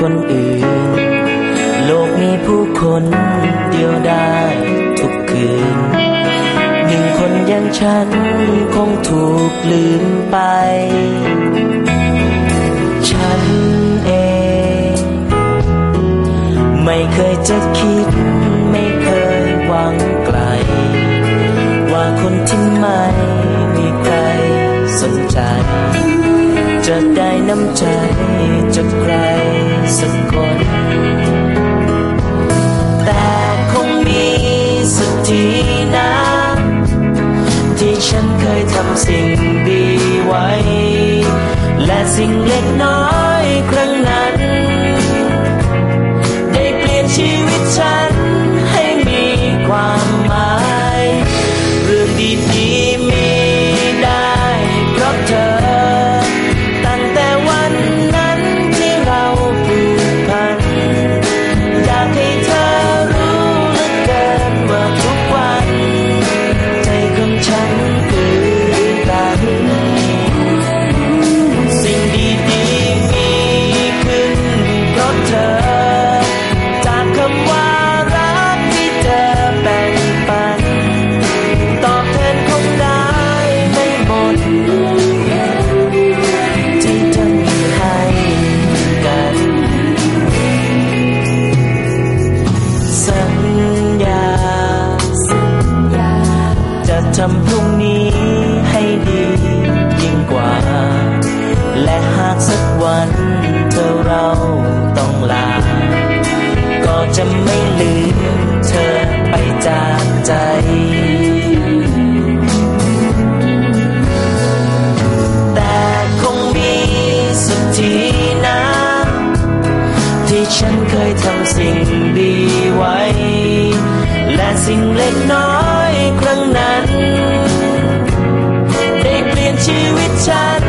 คนอื่น โลกมีผู้คนเดียวได้ทุกคืน หนึ่งคนอย่างฉันคงถูกลืมไป ฉันเอง ไม่เคยจะคิด ไม่เคยหวังไกล ว่าคนที่ไม่มีใครสนใจ จะได้น้ำใจจากใครสักคน แต่คงมีสักทีนะ ที่ฉันเคยทำสิ่งดีไว้ และสิ่งเล็กน้อยครั้งนั้น ไม่ลืมเธอไปจากใจ แต่คงมีสักทีนะ ที่ฉันเคยทำสิ่งดีไว้ และสิ่งเล็กน้อยครั้งนั้น ได้เปลี่ยนชีวิตฉัน